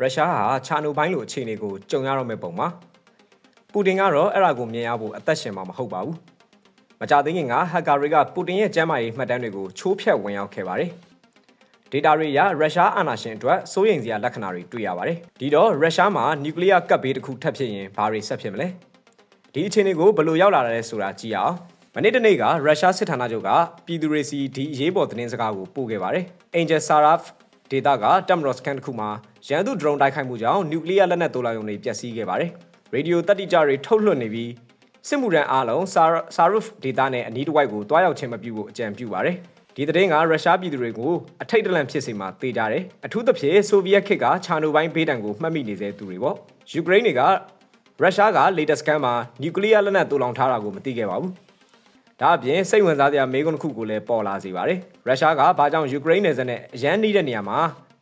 ရုရှားဟာချာနိုဘိုင်းလိုအခြေအနေကိုကြုံရတော့မယ့်ပုံပါပူတင်ကတော့အဲ့ဒါကိုမြင်ရဖို့အသက်ရှင်မှာမဟုတ်ပါဘူးမကြသေးခင်ကဟက်ကာတွေကပူတင်ရဲ့ကျမ်းမာရေးမှတ်တမ်းတွေကိုချိုးဖျက်ဝင်ရောက်ခဲ့ပါတယ်ဒေတာတွေအရရုရှားအာဏာရှင်အတွက်စိုးရိမ်စရာလက္ခဏာတွေတွေ့ရပါတယ်ဒီတော့ရုရှားမှာနျူကလ িয়ার ကပ်ဘေးတစ်ခုထပ်ဖြစ်ရင်ဘာတွေဆက်ဖြစ်မလဲဒီအခြေအနေကိုဘယ်လိုရောက်လာတယ်ဆိုတာကြည့်အောင်မနေ့တနေ့ကရုရှားစစ်ဌာနချုပ်ကပြည်သူတွေစီဒီအရေးပေါ်သတင်းစကားကိုပို့ခဲ့ပါတယ် Angel Saraf ဒေတာကတက်မရော့စကန်တစ်ခုမှာရန်သူဒရုန်းတိုက်ခိုက်မှုကြောင့်နျူကလ িয়ার လက်နက်တိုးလာရုံတွေပျက်စီးခဲ့ပါတယ်ရေဒီယိုတက်တိကြတွေထုတ်လွှင့်နေပြီးစစ်မှုရန်အားလုံးဆာရုဖ်ဒေတာနဲ့အနီးတစ်ဝိုက်ကိုတွားရောက်ခြင်းမပြုဖို့အကြံပြုပါတယ်ဒီသတင်းကရုရှားပြည်သူတွေကိုအထိတ်တလန့်ဖြစ်စေမှာတေးကြတယ်အထူးသဖြင့်ဆိုဗီယက်ခေတ်ကချာနိုဘိုင်းဘေးတံကိုမှတ်မိနေစေသူတွေပေါ့ယူကရိန်းတွေကရုရှားက latest scan မှာနျူကလ িয়ার လက်နက်တူလောင်ထားတာကိုမသိခဲ့ပါဘူးဒါအပြင်စိတ်ဝင်စားစရာမေးခွန်းတစ်ခုကိုလည်းပေါ်လာစေပါတယ် ရုရှားကဘာကြောင့်ယူကရိန်းနယ်စပ်နဲ့အရန်နှီးတဲ့နေရာမှာ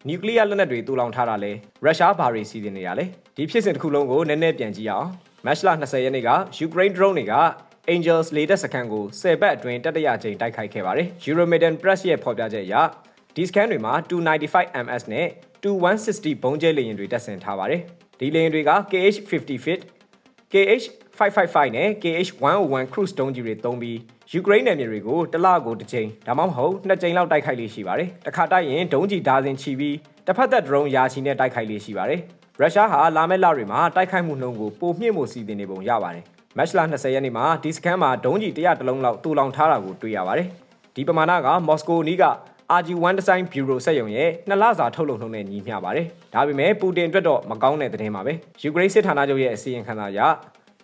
နျူကလ িয়ার လက်နက်တွေတူလောင်ထားတာလဲရုရှားဘာတွေစီစဉ်နေရလဲဒီဖြစ်စဉ်တစ်ခုလုံးကိုနည်းနည်းပြန်ကြည့်အောင်မတ်လ20ရက်နေ့ကယူကရိန်း drone တွေက Angels လေတပ်စခန်းကို10ဘက်အတွင်းတတရကြိမ်တိုက်ခိုက်ခဲ့ပါတယ် Euromedon Press ရဲ့ဖော်ပြချက်အရဒီစခန်းတွေမှာ 295ms နဲ့2160ဘုံကျဲလေယာဉ်တွေတပ်ဆင်ထားပါတယ်ဒီလေယာဉ်တွေက KH50 fit KH555 နဲ့ KH101 cruise တုံးကြီးတွေသုံးပြီးယူကရိန်းနယ်မြေတွေကိုတစ်လကိုတစ်ကြိမ်ဒါမှမဟုတ်နှစ်ကြိမ်လောက်တိုက်ခိုက်လေးရှိပါတယ်။တစ်ခါတိုက်ရင်ဒုံးကြီးဒါဇင်ချီပြီးတစ်ဖက်သက်ဒရုန်းရာချီနဲ့တိုက်ခိုက်လေးရှိပါတယ်။ရုရှားဟာလာမယ့်လတွေမှာတိုက်ခိုက်မှုနှုန်းကိုပိုမြင့်ဖို့စီစဉ်နေပုံရပါတယ်။မတ်လ20ရက်နေ့မှာဒီစကန်မှာဒုံးကြီး100တလုံးလောက်တူလောင်ထားတာကိုတွေ့ရပါတယ်။ဒီပမာဏကမော်စကိုနီးက RG1 Design Bureau စက်ရုံရဲ့နှစ်လစာထုတ်လုပ်နှုန်းနဲ့ညီမျှပါတယ်။ဒါပေမဲ့ပူတင်အတွက်တော့မကောင်းတဲ့သတင်းပါပဲ။ယူကရိန်းစစ်ဌာနချုပ်ရဲ့အစီရင်ခံစာအရ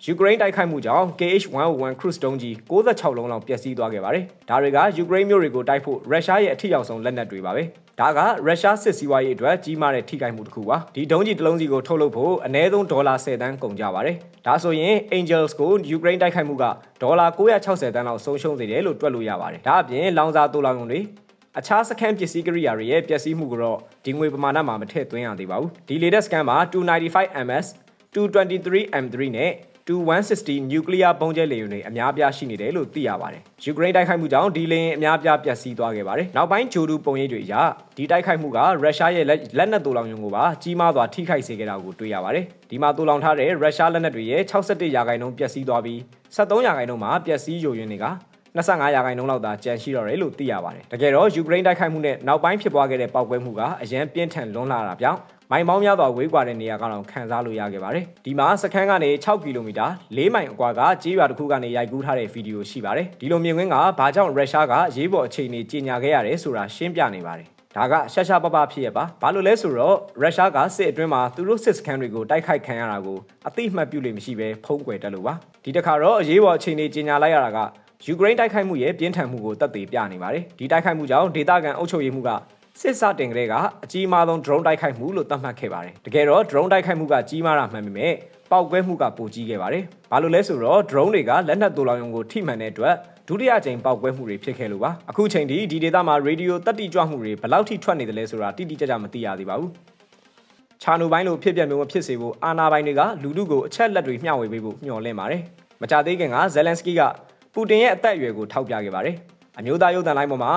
ယူကရိန်းတိုက်ခိုက်မှုကြောင့် KH-101 cruise တုံးကြီး66လုံးလောက်ပျက်စီးသွားခဲ့ပါတယ်။ဒါတွေကယူကရိန်းမြို့တွေကိုတိုက်ဖို့ရုရှားရဲ့အထီရောက်ဆုံးလက်နက်တွေပါပဲ။ဒါကရုရှားစစ်စည်းဝါးရေးအတွက်ကြီးမားတဲ့ထိခိုက်မှုတစ်ခုပါ။ဒီဒုံးကြီးတစ်လုံးစီကိုထုတ်လုပ်ဖို့အနည်းဆုံးဒေါ်လာ10တန်းကုန်ကြပါတယ်။ဒါဆိုရင် Angels ကိုယူကရိန်းတိုက်ခိုက်မှုကဒေါ်လာ960တန်းလောက်ဆုံးရှုံးစေတယ်လို့တွက်လို့ရပါတယ်။ဒါအပြင်လောင်စာတိုးလောင်ရုံတွေအခြားစကန်ပစ္စည်းကိရိယာတွေရဲ့ပျက်စီးမှုကတော့ဒီငွေပမာဏမှာမထည့်သွင်းရသေးပါဘူး။ဒီ latest scan မှာ 295ms 223m3 နဲ့ 2160 nuclear ဘုံကျဲလေယာဉ်တွေအများပြားရှိနေတယ်လို့သိရပါတယ်။ယူကရိန်းတိုက်ခိုက်မှုကြောင့်ဒီလေယာဉ်အများပြားပျက်စီးသွားခဲ့ပါတယ်။နောက်ပိုင်းဂျိုဒူပုံရိပ်တွေအရဒီတိုက်ခိုက်မှုကရုရှားရဲ့လက်နက်တူလောင်ရုံကိုပါကြီးမားစွာထိခိုက်စေခဲ့တာကိုတွေ့ရပါတယ်။ဒီမှာတူလောင်ထားတဲ့ရုရှားလက်နက်တွေရဲ့61ရာခိုင်နှုန်းပျက်စီးသွားပြီး73ရာခိုင်နှုန်းမှာပျက်စီးယိုယွင်းတွေက 25ရာခိုင်နှုန်းလောက်သာကျန်ရှိတော့တယ်လို့သိရပါတယ်။တကယ်တော့ယူကရိန်းတိုက်ခိုက်မှုနဲ့နောက်ပိုင်းဖြစ်ပွားခဲ့တဲ့ပောက်ကွဲမှုကအရန်ပြင်းထန်လွန်းလာတာပြောင်းမိုင်ပေါင်းများစွာဝေးကွာတဲ့နေရာကတော့ခံစားလို့ရခဲ့ပါတယ်။ဒီမှာစခန်းကနေ6ကီလိုမီတာ၄မိုင်အကွာကကြေးရွာတစ်ခုကနေရိုက်ကူးထားတဲ့ဗီဒီယိုရှိပါတယ်။ဒီလိုမြင်ကွင်းကဘာကြောင့်ရုရှားကရေးပေါ်အခြေအနေကြီးညာခဲ့ရတယ်ဆိုတာရှင်းပြနေပါတယ်။ဒါကရှာရှာပပဖြစ်ရပါဘာလို့လဲဆိုတော့ရုရှားကစစ်အတွင်းမှာသူတို့စစ်စခန်းတွေကိုတိုက်ခိုက်ခံရတာကိုအသိမှတ်ပြုလို့မရှိဘဲဖုံးကွယ်တက်လို့ပါဒီတစ်ခါတော့အရေးပေါ်အခြေအနေကြီးညာလိုက်ရတာက ယူကရိန်းတိုက်ခိုက်မှုရဲ့ပြင်းထန်မှုကိုတပ်သေးပြနေပါတယ်ဒီတိုက်ခိုက်မှုကြောင့်ဒေသခံအုပ်ချုပ်ရေးမှုကစစ်စတင်ကလေးကအကြီးမားဆုံး drone တိုက်ခိုက်မှုလို့သတ်မှတ်ခဲ့ပါတယ်တကယ်တော့ drone တိုက်ခိုက်မှုကကြီးမားတာမှန်ပေမဲ့ပောက်ကွဲမှုကပိုကြီးခဲ့ပါတယ်ဘာလို့လဲဆိုတော့ drone တွေကလက်နက်တူလောင်ရုံကိုထိမှန်တဲ့အတွက်ဒုတိယကြိမ်ပောက်ကွဲမှုတွေဖြစ်ခဲ့လို့ပါအခုချိန်ထိဒီဒေသမှာရေဒီယိုတက်တိကြွမှုတွေဘယ်လောက်ထိထွက်နေတယ်လဲဆိုတာတိတိကျကျမသိရသေးပါဘူးချာနိုဘိုင်းလိုဖြစ်ပြမျိုးမဖြစ်စေဖို့အာနာဘိုင်းတွေကလူထုကိုအချက်လက်တွေမျှဝေပေးဖို့မျှော်လင့်ပါတယ်မကြသေးခင်ကဇယ်လန်စကီက ပူတင်ရဲ့အသက်အရွယ်ကိုထောက်ပြခဲ့ပါတယ်။အမျိုးသားရုပ်သံလိုင်းပေါ်မှာ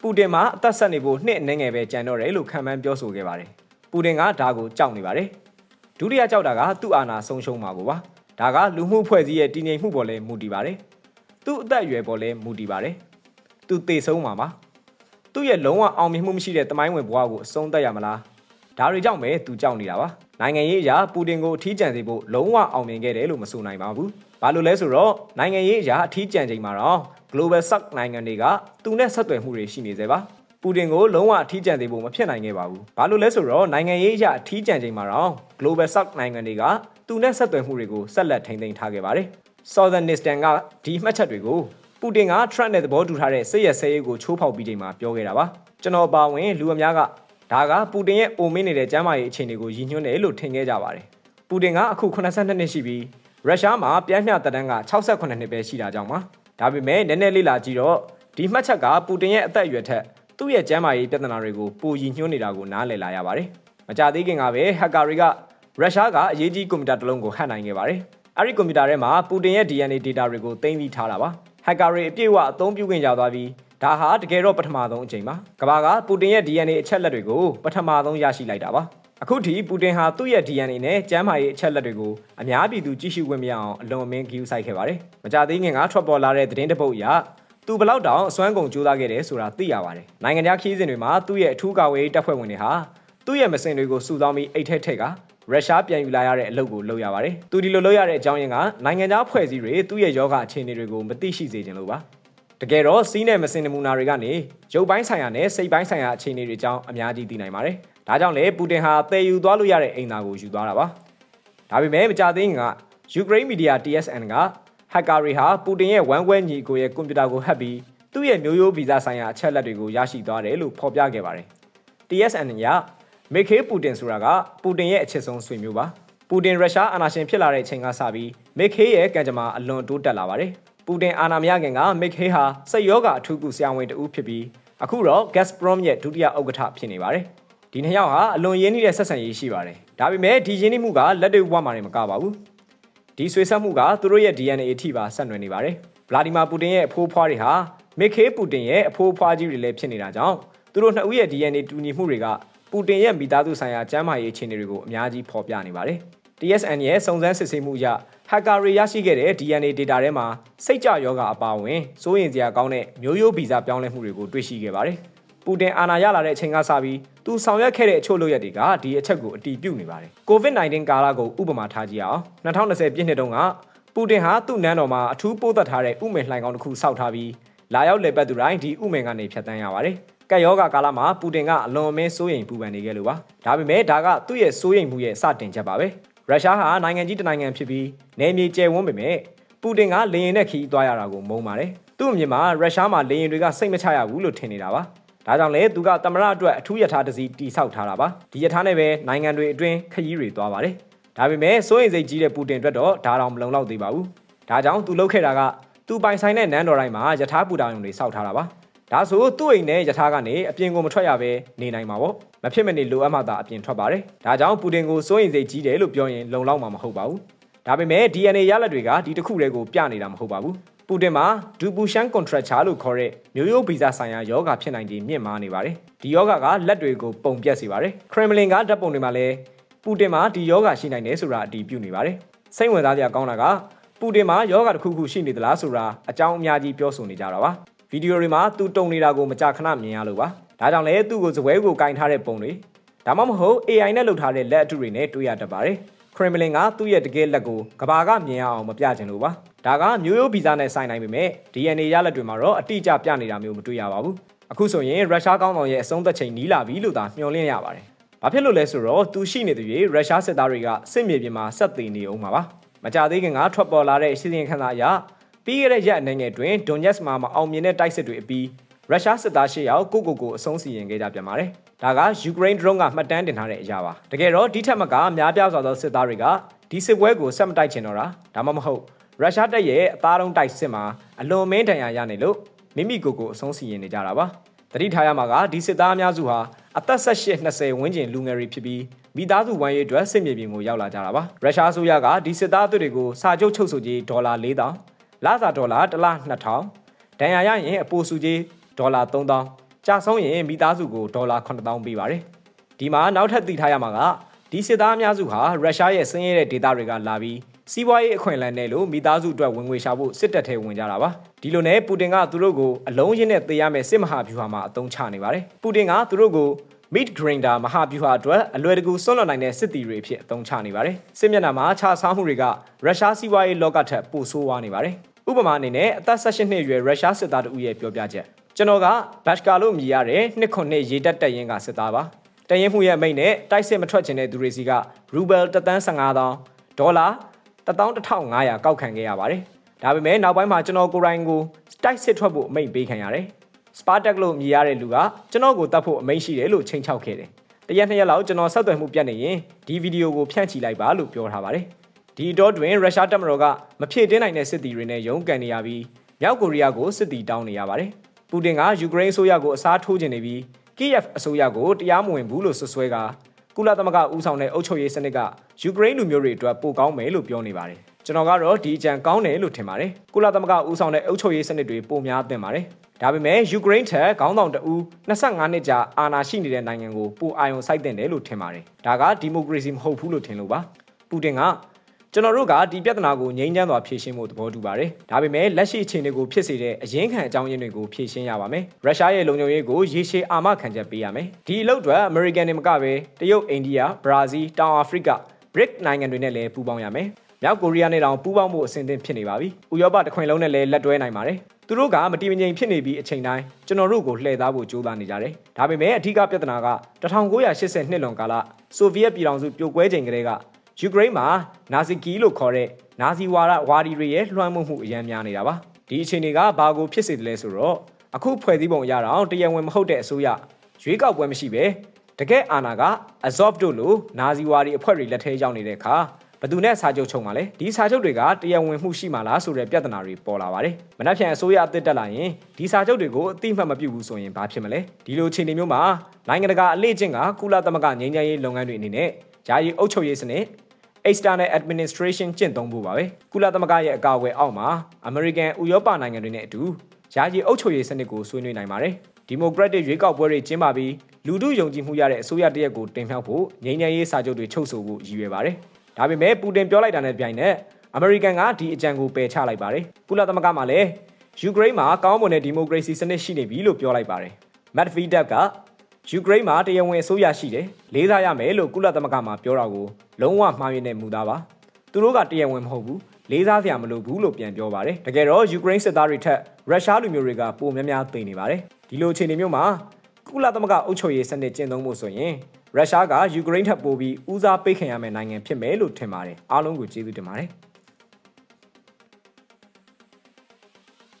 ပူတင်မှာအသက်ဆက်နေဖို့နှစ်အနည်းငယ်ပဲကြံတော့တယ်လို့ခံမှန်းပြောဆိုခဲ့ပါတယ်။ပူတင်ကဒါကိုကြောက်နေပါတယ်။ဒုတိယကြောက်တာကသူ့အာဏာဆုံးရှုံးမှာကိုပါ။ဒါကလူမှုဖွဲ့စည်းရဲ့တည်ငြိမ်မှုပေါ်လဲမူတည်ပါတယ်။သူ့အသက်အရွယ်ပေါ်လဲမူတည်ပါတယ်။သူသေဆုံးမှာပါ။သူ့ရဲ့လုံးဝအောင်မြင်မှုမရှိတဲ့တမိုင်းဝင်ဘဝကိုအဆုံးသတ်ရမလား။ ဒါတွေကြောင့်ပဲသူကြောက်နေတာပါ။နိုင်ငံရေးအရာပူတင်ကိုအထီးကျန်စေဖို့လုံးဝအောင်မြင်ခဲ့တယ်လို့မဆိုနိုင်ပါဘူး။ဘာလို့လဲဆိုတော့နိုင်ငံရေးအရာအထီးကျန်ချိန်မှာတော့ Global South နိုင်ငံတွေကသူနဲ့ဆက်သွယ်မှုတွေရှိနေသေးပါပူတင်ကိုလုံးဝအထီးကျန်သေးဖို့မဖြစ်နိုင်ခဲ့ပါဘူးဘာလို့လဲဆိုတော့နိုင်ငံရေးအရာအထီးကျန်ချိန်မှာတော့ Global South နိုင်ငံတွေကသူနဲ့ဆက်သွယ်မှုတွေကိုဆက်လက်ထိန်းသိမ်းထားခဲ့ပါတယ် Southernistan ကဒီမှတ်ချက်တွေကိုပူတင်က Trump နဲ့သဘောတူထားတဲ့စစ်ရဲဆဲရေးကိုချိုးဖောက်ပြီးချိန်မှာပြောခဲ့တာပါကျွန်တော်ပါဝင်လူအများက ဒါကပူတင်ရဲ့အိုမင်းနေတဲ့ကျမ်းမာရေးအခြေအနေကိုရည်ညွှန်းတယ်လို့ထင်ခဲ့ကြပါတယ်ပူတင်ကအခု82နှစ်ရှိပြီးရုရှားမှာပြင်းပြတန်းက68နှစ်ပဲရှိတာကြောင့်ပါဒါပေမဲ့နည်းနည်းလေးလာကြည့်တော့ဒီမှတ်ချက်ကပူတင်ရဲ့အသက်အရွယ်ထက်သူ့ရဲ့ကျန်းမာရေးပြဿနာတွေကိုပိုရည်ညွှန်းနေတာကိုနားလည်လာရပါတယ်မကြသေးခင်ကပဲဟက်ကာတွေကရုရှားကအရေးကြီးကွန်ပျူတာတစ်လုံးကိုဟက်နိုင်ခဲ့ပါတယ်အဲ့ဒီကွန်ပျူတာထဲမှာပူတင်ရဲ့ DNA data တွေကိုသိမ်းပြီးထားတာပါဟက်ကာတွေအပြည့်အဝအသုံးပြုခွင့်ရသွားပြီး ဒါဟာတကယ်တော့ပထမဆုံးအချိန်ပါကဘာကပူတင်ရဲ့ DNA အချက်လက်တွေကိုပထမဆုံးရရှိလိုက်တာပါအခုထိပူတင်ဟာသူ့ရဲ့ DNA နဲ့ကျမ်းမာရေးအချက်လက်တွေကိုအများပြည်သူကြည့်ရှုခွင့်မရအောင်အလွန်အမင်းဂရုစိုက်ခဲ့ပါတယ်။မကြသေးခင်ကထွက်ပေါ်လာတဲ့သတင်းတပုတ်အရသူဘလောက်တောင်အစွမ်းကုန်ကြိုးစားခဲ့တယ်ဆိုတာသိရပါတယ်။နိုင်ငံခြားခီးစဉ်တွေမှာသူ့ရဲ့အထူးကာဝေးတပ်ဖွဲ့ဝင်တွေဟာသူ့ရဲ့မစင်တွေကိုစုဆောင်းပြီးအိတ်ထက်ထက်ကရုရှားပြန်ယူလာရတဲ့အလုပ်ကိုလုပ်ရပါတယ်။သူဒီလိုလုပ်ရတဲ့အကြောင်းရင်းကနိုင်ငံခြားဖွဲ့စည်းတွေသူ့ရဲ့ယောဂအခြေအနေတွေကိုမသိရှိစေချင်လို့ပါ။ တကယ်တော့စီးနဲ့မစင်နမူနာတွေကနေရုပ်ပိုင်းဆိုင်ရာနဲ့စိတ်ပိုင်းဆိုင်ရာအခြေအနေတွေအကြောင်းအများကြီးသိနိုင်ပါတယ်။ဒါကြောင့်လေပူတင်ဟာတည်ယူသွားလို့ရတဲ့အိမ်သာကိုယူသွားတာပါ။ဒါပေမဲ့မကြသေးခင်ကယူကရိန်းမီဒီယာ TSN ကဟက်ကာတွေဟာပူတင်ရဲ့ဝမ်ဝဲညီကိုရဲ့ကွန်ပျူတာကိုဟက်ပြီးသူ့ရဲ့မျိုးရိုးဗီဇဆိုင်ရာအချက်လက်တွေကိုရရှိသွားတယ်လို့ဖော်ပြခဲ့ပါတယ်။ TSN ကမေခေးပူတင်ဆိုတာကပူတင်ရဲ့အချစ်ဆုံးဆွေမျိုးပါ။ပူတင်ရုရှားအာဏာရှင်ဖြစ်လာတဲ့အချိန်ကစပြီးမေခေးရဲ့ကံကြမ္မာအလွန်တိုးတက်လာပါတယ်။ ပူတင်အာဏာမရခင်ကမေခေးဟာစိတ်ယောဂအထူးကုဆရာဝန်တဦးဖြစ်ပြီးအခုတော့ Gazprom ရဲ့ဒုတိယဥက္ကဋ္ဌဖြစ်နေပါတယ်။ဒီနှစ်ယောက်ဟာအလွန်ရင်းနှီးတဲ့ဆက်ဆံရေးရှိပါတယ်။ဒါပေမဲ့ဒီရင်းနှီးမှုကလက်တွေ့ဘဝမှာနေမကပါဘူး။ဒီဆွေးဆက်မှုကသူတို့ရဲ့ DNA အထိပါဆက်နွယ်နေပါတယ်။ဗလာဒီမာပူတင်ရဲ့အဖိုးဖွားတွေဟာမေခေးပူတင်ရဲ့အဖိုးဖွားကြီးတွေလည်းဖြစ်နေတာကြောင့်သူတို့နှစ်ဦးရဲ့ DNA တူညီမှုတွေကပူတင်ရဲ့မိသားစုဆိုင်ရာကျန်းမာရေးအခြေအနေတွေကိုအများကြီးဖော်ပြနေပါတယ်။ TSN ရဲ့စုံစမ်းစစ်ဆေးမှုအရဟက်ကာတွေရရှိခဲ့တဲ့ DNA data ထဲမှာစိတ်ကြယောဂအပါအဝင်စိုးရိမ်စရာကောင်းတဲ့မျိုးရိုးဗီဇပြောင်းလဲမှုတွေကိုတွေ့ရှိခဲ့ပါတယ်။ပူတင်အာဏာရလာတဲ့အချိန်ကစပြီးသူဆောင်ရွက်ခဲ့တဲ့အချို့လုပ်ရက်တွေကဒီအချက်ကိုအတီးပြုတ်နေပါတယ်။ COVID-19 ကာလကိုဥပမာထားကြည့်အောင်2020ပြည့်နှစ်တုန်းကပူတင်ဟာသူ့နန်းတော်မှာအထူးပိုးသက်ထားတဲ့ဥမင်လှိုင်ကောင်တစ်ခုစောက်ထားပြီးလာရောက်လေပတ်သူတိုင်းဒီဥမင်ကနေဖြတ်တန်းရပါတယ်။ကက်ယောဂါကာလမှာပူတင်ကအလွန်အမင်းစိုးရိမ်ပူပန်နေခဲ့လို့ပါ။ဒါပေမဲ့ဒါကသူ့ရဲ့စိုးရိမ်မှုရဲ့စတင်ချက်ပါပဲ။ ရုရှားဟာနိုင်ငံကြီးတစ်နိုင်ငံဖြစ်ပြီးနယ်မြေကျယ်ဝန်းပေမဲ့ပူတင်ကလေရင်နဲ့ခီးသွားရတာကိုမုန်းပါတယ်။သူ့အမြင်မှာရုရှားမှာလေရင်တွေကစိတ်မချရဘူးလို့ထင်နေတာပါ။ဒါကြောင့်လေသူကတမရအတွက်အထူးယထာတစီတီဆောက်ထားတာပါဒီယထာနဲ့ပဲနိုင်ငံတွေအတွင်းခရီးတွေသွားပါတယ်ဒါပေမဲ့စိုးရိမ်စိတ်ကြီးတဲ့ပူတင်အတွက်တော့ဒါတောင်မလုံလောက်သေးပါဘူးဒါကြောင့်သူလုပ်ခဲ့တာကသူပိုင်ဆိုင်တဲ့နန်းတော်တိုင်းမှာယထာပူတာယုံတွေစောက်ထားတာပါ ဒါဆိုသူ့အိမ်နဲ့ယထာကနေအပြင်ကိုမထွက်ရဘဲနေနိုင်မှာပေါ့မဖြစ်မနေလိုအပ်မှသာအပြင်ထွက်ပါတယ်ဒါကြောင့်ပူတင်ကိုစိုးရိမ်စိတ်ကြီးတယ်လို့ပြောရင်လုံလောက်မှာမဟုတ်ပါဘူးဒါပေမဲ့ DNA ရလဒ်တွေကဒီတစ်ခုတည်းကိုပြနေတာမဟုတ်ပါဘူးပူတင်မှာဒူပူရှန်ကွန်ထရက်ချာလို့ခေါ်တဲ့မျိုးရိုးဗီဇဆိုင်ရာယောဂဖြစ်နိုင်ခြင်းမြင့်မားနေပါတယ်ဒီယောဂကလက်တွေကိုပုံပြက်စေပါတယ်ခရမ်မလင်ကဓာတ်ပုံတွေမှာလည်းပူတင်မှာဒီယောဂရှိနိုင်တယ်ဆိုတာအတည်ပြုနေပါတယ်စိတ်ဝင်စားစရာကောင်းတာကပူတင်မှာယောဂတစ်ခုခုရှိနေသလားဆိုတာအကြောင်းအများကြီးပြောဆိုနေကြတာပါ ဗီဒီယိုတွေမှာသူတုံနေတာကိုမကြာခဏမြင်ရလို့ပါဒါကြောင့်လည်းသူ့ကိုဇပွဲကိုကင်ထားတဲ့ပုံတွေဒါမှမဟုတ် AI နဲ့လုပ်ထားတဲ့လက်အတုတွေနဲ့တွေ့ရတတ်ပါတယ်ခရမ်မလင်ကသူ့ရဲ့တကယ်လက်ကိုကဘာကမြင်ရအောင်မပြချင်လို့ပါဒါကမျိုးရိုးဗီဇနဲ့ဆိုင်နိုင်ပေမဲ့ DNA ရလက်တွေမှာတော့အတိအကျပြနေတာမျိုးမတွေ့ရပါဘူးအခုဆိုရင်ရုရှားကောင်းဆောင်ရဲ့အဆုံးသက်ချိန်နီးလာပြီလို့သာမျှော်လင့်ရပါတယ်ဘာဖြစ်လို့လဲဆိုတော့သူရှိနေသူတွေရုရှားစစ်သားတွေကစစ်မြေပြင်မှာဆက်သေးနေအောင်ပါပါမကြသေးခင်ကထွက်ပေါ်လာတဲ့စီစဉ်ခန်းသားအရ ပြီးခဲ့တဲ့ရက်အနေငယ်တွင်ဒွန်ညက်စ်မှာမအောင်မြင်တဲ့တိုက်စစ်တွေအပြီးရုရှားစစ်သား၈ယောက်ကိုကိုကိုအဆုံးစီရင်ခဲ့ကြပြန်ပါတယ်။ဒါကယူကရိန်းဒရုန်းကမှတ်တမ်းတင်ထားတဲ့အရာပါ။တကယ်တော့ဒီထက်မကများပြားစွာသောစစ်သားတွေကဒီစစ်ပွဲကိုဆက်မတိုက်ချင်တော့တာဒါမှမဟုတ်ရုရှားတပ်ရဲ့အသားတုံးတိုက်စစ်မှာအလွန်မင်းတန်ရာရနေလို့မိမိကိုယ်ကိုအဆုံးစီရင်နေကြတာပါ။တတိထားရမှာကဒီစစ်သားအများစုဟာအသက်18 20ဝန်းကျင်လူငယ်တွေဖြစ်ပြီးမိသားစုဝမ်းရေးအတွက်စစ်မြေပြင်ကိုရောက်လာကြတာပါ။ရုရှားအစိုးရကဒီစစ်သားအသစ်တွေကိုစာချုပ်ချုပ်ဆိုကြေးဒေါ်လာ4000 လစာဒေါ်လာတစ်လ2000ဒဏ်ရာရရင်အပိုစုကြေးဒေါ်လာ3000ကြာဆုံးရင်မိသားစုကိုဒေါ်လာ9000ပေးပါတယ်ဒီမှာနောက်ထပ်သိထားရမှာကဒီစစ်သားအများစုဟာရုရှားရဲ့ဆင်းရဲတဲ့ဒေသတွေကလာပြီးစီးပွားရေးအခွင့်အလမ်းနဲ့လို့မိသားစုအတွက်ဝင်ငွေရှာဖို့စစ်တပ်ထဲဝင်ကြတာပါဒီလိုနဲ့ပူတင်ကသူတို့ကိုအလုံးရင်းနဲ့သေရမယ့်စစ်မဟာဗျူဟာမှာအသုံးချနေပါတယ်ပူတင်ကသူတို့ကို meat grinder မဟာဗျူဟာအတွက်အလွယ်တကူဆွန့်လွတ်နိုင်တဲ့စစ်တီတွေအဖြစ်အသုံးချနေပါတယ်စစ်မျက်နှာမှာခြားစားမှုတွေကရုရှားစီးပွားရေးလောကထက်ပိုဆိုးဝါးနေပါတယ်ဥပမာအနေနဲ့အသက်18နှစ်အရွယ်ရုရှားစစ်သားတဦးရဲ့ပြောပြချက်ကျွန်တော်ကဘတ်ကာလို့မြည်ရတဲ့နှစ်ခုနှစ်ရေတက်တက်ရင်ကစစ်သားပါတရင်မှုရဲ့အမိတ်နဲ့တိုက်စစ်မထွက်ချင်တဲ့သူတွေစီကရူဘယ်တသန်း15000ဒေါ်လာ11500ကောက်ခံခဲ့ရပါတယ်ဒါပေမဲ့နောက်ပိုင်းမှာကျွန်တော်ကိုယ်တိုင်ကိုတိုက်စစ်ထွက်ဖို့အမိန့်ပေးခံရတယ် စပါတက်လို့မြည်ရတဲ့လူကကျွန်တော်ကိုတတ်ဖို့အမိန့်ရှိတယ်လို့ချိန်ချောက်ခဲ့တယ်တရက်နှစ်ရက်လောက်ကျွန်တော်ဆက်သွယ်မှုပြတ်နေရင်ဒီဗီဒီယိုကိုဖြန့်ချီလိုက်ပါလို့ပြောထားပါတယ်ဒီတော့တွင်ရုရှားတပ်မတော်ကမဖြည့်တင်းနိုင်တဲ့စစ်တီတွေနဲ့ရုန်းကန်နေရပြီးမြောက်ကိုရီးယားကိုစစ်တီတောင်းနေရပါတယ်။ပူတင်ကယူကရိန်းအစိုးရကိုအစားထိုးခြင်းနေပြီးကီယက်အစိုးရကိုတရားမဝင်ဘူးလို့ဆွဆွဲကကုလသမဂ္ဂဦးဆောင်တဲ့အုပ်ချုပ်ရေးစနစ်ကယူကရိန်းလူမျိုးတွေအတွက်ပိုကောင်းမယ်လို့ပြောနေပါတယ်။ကျွန်တော်ကတော့ဒီအကြံကောင်းတယ်လို့ထင်ပါတယ်ကုလသမဂ္ဂဦးဆောင်တဲ့အုပ်ချုပ်ရေးစနစ်တွေပိုများသင့်ပါတယ် ဒါပေမဲ့ယူကရိန်းထက်ခေါင်းဆောင်တဦး25နှစ်ကြာအာဏာရှိနေတဲ့နိုင်ငံကိုပိုအာရုံစိုက်တင်တယ်လို့ထင်ပါတယ်ဒါကဒီမိုကရေစီမဟုတ်ဘူးလို့ထင်လို့ပါပူတင်ကကျွန်တော်တို့ကဒီပြဿနာကိုငြိမ်းချမ်းစွာဖြေရှင်းဖို့သဘောတူပါတယ်ဒါပေမဲ့လက်ရှိအခြေအနေကိုဖြစ်စေတဲ့အရင်းခံအကြောင်းရင်းတွေကိုဖြေရှင်းရပါမယ်ရုရှားရဲ့လုံခြုံရေးကိုရေရှည်အာမခံချက်ပေးရမယ်ဒီအလုပ်တွေအမေရိကန်တွေမကပဲတရုတ်အိန္ဒိယဘရာဇီးတောင်အာဖရိက BRIC နိုင်ငံတွေနဲ့လည်းပူးပေါင်းရမယ်မြောက်ကိုရီးယားနဲ့တောင်ပူးပေါင်းဖို့အဆင်သင့်ဖြစ်နေပါပြီ။ဥရောပတစ်ခွင်လုံးနဲ့လည်းလက်တွဲနိုင်ပါတယ်။ သူတို့ကမတိမငြိမ်ဖြစ်နေပြီးအချိန်တိုင်းကျွန်တော်တို့ကိုလှည့်သားဖို့ကြိုးစားနေကြတယ်။ဒါပေမဲ့အထူးပြဿနာက1980နှစ်လွန်ကာလဆိုဗီယက်ပြည်ထောင်စုပြိုကွဲချိန်ကတည်းကယူကရိန်းမှာနာဇီကီလို့ခေါ်တဲ့နာဇီဝါဒဝါဒီတွေရဲ့လွှမ်းမိုးမှုအများများနေတာပါ။ဒီအခြေအနေကဘာကိုဖြစ်စေတယ်လဲဆိုတော့အခုဖွဲ့စည်းပုံအရတော့တရားဝင်မဟုတ်တဲ့အစိုးရရွေးကောက်ပွဲမရှိပဲတကယ်အာဏာက Azov တို့လိုနာဇီဝါဒီအဖွဲ့တွေလက်ထဲရောက်နေတဲ့အခါ ဘယ်သူနဲ့စာချုပ်ချုပ်မှာလဲဒီစာချုပ်တွေကတရားဝင်မှုရှိမှာလားဆိုတဲ့ပြဿနာတွေပေါ်လာပါတယ်မနှက်ဖြန်အစိုးရအသစ်တက်လာရင်ဒီစာချုပ်တွေကိုအတိမတ်မပြုတ်ဘူးဆိုရင်ဘာဖြစ်မလဲဒီလိုအခြေအနေမျိုးမှာနိုင်ငံတကာအလေ့ကျင့်ကကုလသမဂ္ဂငြိမ်းချမ်းရေးလုပ်ငန်းတွေအနေနဲ့ဂျာယီအုပ်ချုပ်ရေးစနစ် external administration ကျင့်သုံးဖို့ပါပဲကုလသမဂ္ဂရဲ့အကာအကွယ်အောက်မှာ American ဥရောပနိုင်ငံတွေနဲ့အတူယာယီအုပ်ချုပ်ရေးစနစ်ကိုဆွေးနွေးနိုင်ပါတယ်ဒီမိုကရက်တစ်ရွေးကောက်ပွဲတွေကျင်းပပြီးလူထုယုံကြည်မှုရတဲ့အစိုးရတရက်ကိုတင်မြှောက်ဖို့ငြိမ်းချမ်းရေးစာချုပ်တွေချုပ်ဆိုဖို့ရည်ရွယ်ပါတယ် ဒါပေမဲ့ပူတင်ပြောလိုက်တာနဲ့ပြိုင်နက်အမေရိကန်ကဒီအကြံကိုပယ်ချလိုက်ပါတယ်ကုလသမဂ္ဂမှလည်းယူကရိန်းမှာကောင်းမွန်တဲ့ဒီမိုကရေစီစနစ်ရှိနေပြီလို့ပြောလိုက်ပါတယ်မတ်ဗီဒက်ကယူကရိန်းမှာတရားဝင်အစိုးရရှိတယ်လေးစားရမယ်လို့ကုလသမဂ္ဂမှာပြောတာကိုလုံးဝမှားယွင်းတဲ့မူသားပါသူတို့ကတရားဝင်မဟုတ်ဘူးလေးစားစရာမလိုဘူးလို့ပြန်ပြောပါတယ်တကယ်တော့ယူကရိန်းစစ်သားတွေထက်ရုရှားလူမျိုးတွေကပိုများများသိနေပါတယ်ဒီလိုအခြေအနေမျိုးမှာ ကုလသမဂ္ဂအုပ်ချုပ်ရေးစနစ်ကျင့်သုံးဖို့ဆိုရင်ရုရှားကယူကရိန်းထက်ပိုပြီးဦးစားပေးခင်ရမယ့်နိုင်ငံဖြစ်မယ်လို့ထင်ပါတယ်အားလုံးကိုကျေးဇူးတင်ပါတယ်